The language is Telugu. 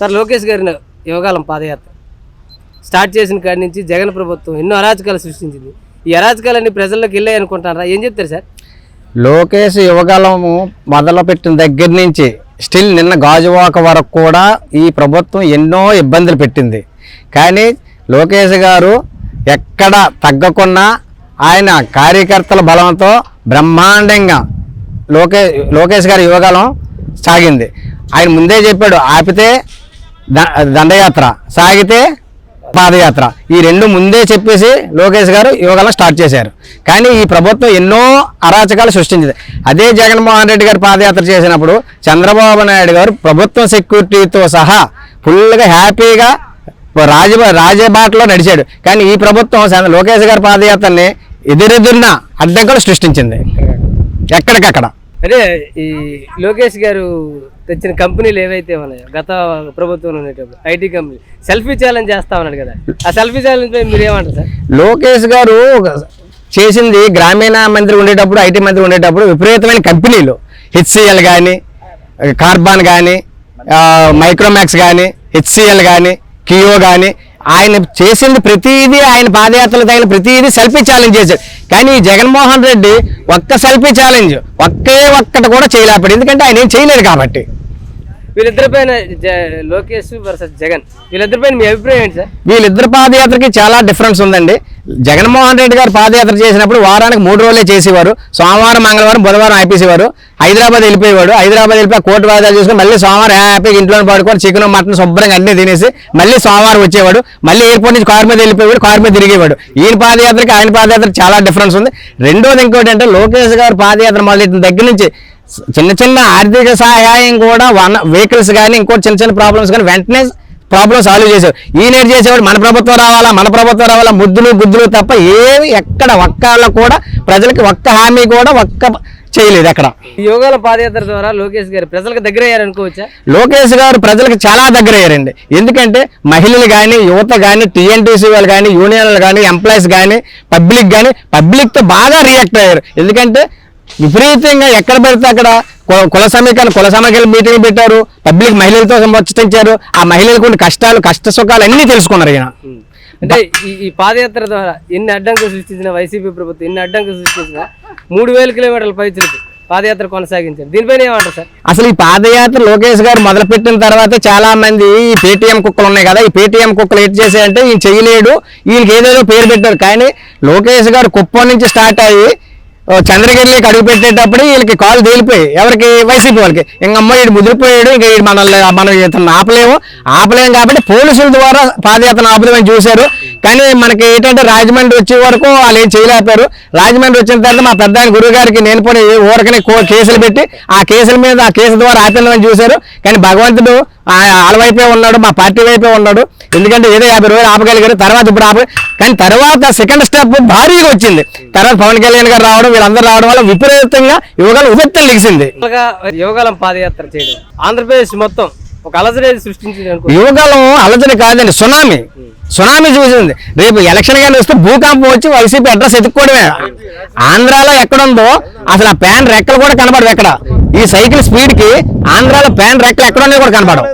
సార్ లోకేష్ గారి యువకాలం పాదయాత్ర. స్టార్ట్ చేసిన కాడి నుంచి జగన్ ప్రభుత్వం ఎన్నో అరాచకాలు సృష్టించింది. ఈ అరాచకాలన్నీ ప్రజల్లోకి వెళ్ళాయి అనుకుంటారా ఏం చెప్తారు సార్? లోకేష్ యువగలము మొదలుపెట్టిన దగ్గర నుంచి స్టిల్ నిన్న గాజువాక వరకు కూడా ఈ ప్రభుత్వం ఎన్నో ఇబ్బందులు పెట్టింది. కానీ లోకేష్ గారు ఎక్కడ తగ్గకుండా ఆయన కార్యకర్తల బలంతో బ్రహ్మాండంగా లోకే లోకేష్ గారి యువగలం సాగింది. ఆయన ముందే చెప్పాడు ఆపితే దండయాత్ర. సాగితే పాదయాత్ర. ఈ రెండు ముందే చెప్పేసి లోకేష్ గారు యోగాలో స్టార్ట్ చేశారు. కానీ ఈ ప్రభుత్వం ఎన్నో అరాచకాలు సృష్టించింది. అదే జగన్మోహన్ రెడ్డి గారు పాదయాత్ర చేసినప్పుడు చంద్రబాబు నాయుడు గారు ప్రభుత్వం సెక్యూరిటీతో సహా ఫుల్గా హ్యాపీగా రాజ రాజబాటలో నడిచాడు. కానీ ఈ ప్రభుత్వం లోకేష్ గారి పాదయాత్రని ఎదురెదురున అడ్డంకులు సృష్టించింది. ఎక్కడికక్కడ. అదే ఈ లోకేష్ గారు తెచ్చిన కంపెనీలు ఏవైతే ఉన్నాయో గత ప్రభుత్వం ఉండేటప్పుడు ఐటీ కంపెనీ సెల్ఫీ ఛాలెంజ్ చేస్తా ఉన్నాడు కదా. ఆ సెల్ఫీ ఛాలెంజ్ పై మీరు ఏమంటారు సార్? లోకేష్ గారు చేసింది గ్రామీణ మంత్రి ఉండేటప్పుడు ఐటీ మంత్రి ఉండేటప్పుడు విపరీతమైన కంపెనీలు. హెచ్సిఎల్ కానీ కార్బాన్ కానీ మైక్రోమాక్స్ కానీ హెచ్సిఎల్ కానీ కియో కానీ ఆయన చేసింది ప్రతిదీ ఆయన పాదయాత్రలు తగిన ప్రతిదీ సెల్ఫీ ఛాలెంజ్ చేశాడు. కానీ జగన్మోహన్ రెడ్డి ఒక్క సెల్ఫీ ఛాలెంజ్ ఒక్కే ఒక్కటి కూడా చేయలేకపోయాడు. ఎందుకంటే ఆయన ఏం చేయలేడు కాబట్టి. వీళ్ళిద్దరిపైన లోకేష్ వర్సెస్ జగన్. వీళ్ళిద్దరిపైన మీ అభిప్రాయం ఏంటి సార్? వీళ్ళిద్దరు పాదయాత్రకి చాలా డిఫరెన్స్ ఉందండి. జగన్మోహన్ రెడ్డి గారు పాదయాత్ర చేసినప్పుడు వారానికి మూడు రోజులే చేసేవారు. సోమవారం మంగళవారం బుధవారం ఆపేసేవారు హైదరాబాద్ వెళ్ళిపోయేవాడు. హైదరాబాద్ వెళ్ళిపోయి కోర్టు వాయిదాలు చూసుకొని మళ్ళీ సోమవారం హ్యాపీగా ఇంట్లో పడుకొని చికెన్ మటన్ శుభ్రంగా అన్ని తినేసి మళ్ళీ సోమవారం వచ్చేవాడు. మళ్ళీ ఎయిర్పోర్ట్ నుంచి కారు మీద వెళ్ళిపోయేవాడు కారు మీద తిరిగేవాడు. ఈయన పాదయాత్రకి ఆయన పాదయాత్ర చాలా డిఫరెన్స్ ఉంది. రెండోది ఇంకోటి అంటే లోకేష్ గారు పాదయాత్ర మొదలెట్టిన దగ్గర నుంచి చిన్న చిన్న ఆర్థిక సహాయం కూడా వన్ వెహికల్స్ కానీ ఇంకోటి చిన్న చిన్న ప్రాబ్లమ్స్ కానీ వెంటనే ప్రాబ్లమ్ సాల్వ్ చేసావు ఈయన చేసేవాడు? మన ప్రభుత్వం రావాలా? మన ప్రభుత్వం రావాలా? ముద్దులు గుద్దులు తప్ప ఏమి ఎక్కడ ఒక్కళ్ళ కూడా ప్రజలకి ఒక్క హామీ కూడా ఒక్క చేయలేదు అక్కడ యోగాల పాదయాత్ర ద్వారా లోకేష్ గారు ప్రజలకు దగ్గర అయ్యారనుకోవచ్చా లోకేష్ గారు ప్రజలకు చాలా దగ్గర అయ్యారండి ఎందుకంటే మహిళలు కానీ యువత కానీ టీఎన్టీసీ వాళ్ళు కానీ యూనియన్లు కానీ ఎంప్లాయీస్ కానీ పబ్లిక్ కానీ పబ్లిక్తో బాగా రియాక్ట్ అయ్యారు. ఎందుకంటే విపరీతంగా ఎక్కడ పడితే అక్కడ కుల సమీకరణ కుల సమీకరణ మీటింగ్ పెట్టారు. పబ్లిక్ మహిళలతో ముచ్చటించారు ఆ మహిళలకు కష్టాలు కష్ట సుఖాలు అన్నీ తెలుసుకున్నారు ఈయన. అంటే ఈ ఈ పాదయాత్ర ద్వారా ఎన్ని అడ్డంకులు సృష్టించిన వైసీపీ ప్రభుత్వం ఎన్ని అడ్డంకులు సృష్టించిన మూడు వేల కిలోమీటర్ల పైచులకి పాదయాత్ర కొనసాగించారు. దీనిపైన ఏమంటారు సార్? అసలు ఈ పాదయాత్ర లోకేష్ గారు మొదలుపెట్టిన తర్వాత చాలా మంది ఈ పేటీఎం కుక్కలు ఉన్నాయి కదా ఈ పేటీఎం కుక్కలు ఏం చేశాయంటే ఈయన చేయలేడు ఈయనకి ఏదేదో పేరు పెట్టారు. కానీ లోకేష్ గారు కుప్పం నుంచి స్టార్ట్ అయ్యి ఓ చంద్రగిరిలోకి అడుగు పెట్టేటప్పుడు వీళ్ళకి కాలు తేలిపోయి ఎవరికి? వైసీపీ వాళ్ళకి. ఇంకమ్మ వీడు ముదిరిపోయాడు ఇంక మనల్ని మనం ఇతను ఆపలేము. ఆపలేము కాబట్టి పోలీసుల ద్వారా పాదయాత్ర ఆపుదామని చూశారు. కానీ మనకి ఏంటంటే రాజమండ్రి వచ్చే వరకు వాళ్ళు ఏం చేయలేకపోయారు. రాజమండ్రి వచ్చిన తర్వాత మా పెద్ద గురువు గారికి నేను పోనీ ఊరకనే కేసులు పెట్టి ఆ కేసుల మీద ఆ కేసు ద్వారా ఆపిందని చూశారు. కానీ భగవంతుడు ఆ- వాళ్ళ వైపే ఉన్నాడు మా పార్టీ వైపే ఉన్నాడు. ఎందుకంటే ఏదో యాభై రోజులు ఆపగలిగారు తర్వాత ఇప్పుడు ఆప కానీ తర్వాత సెకండ్ స్టెప్ భారీగా వచ్చింది. తర్వాత పవన్ కళ్యాణ్ గారు రావడం వీళ్ళందరూ రావడం వల్ల విపరీతంగా యువగలు ఉపెత్తం లెగిసింది యోగా యోగాలం పాదయాత్ర చేయడం. ఆంధ్రప్రదేశ్ మొత్తం ఒక అలజడి సృష్టించింది యువగలం అలజడి కాదండి సునామీ. సునామీ చూసింది. రేపు ఎలక్షన్ కానీ వస్తే భూకంపం వచ్చి వైసీపీ అడ్రస్ ఎత్తుక్కోవడమే. ఆంధ్రాలో ఎక్కడుందో అసలు ఆ ప్యాన్ రెక్కలు కూడా కనబడవు ఎక్కడ. ఈ సైకిల్ స్పీడ్కి ఆంధ్రాలో ప్యాన్ రెక్కలు ఎక్కడ ఉన్నాయో కూడా కనపడవు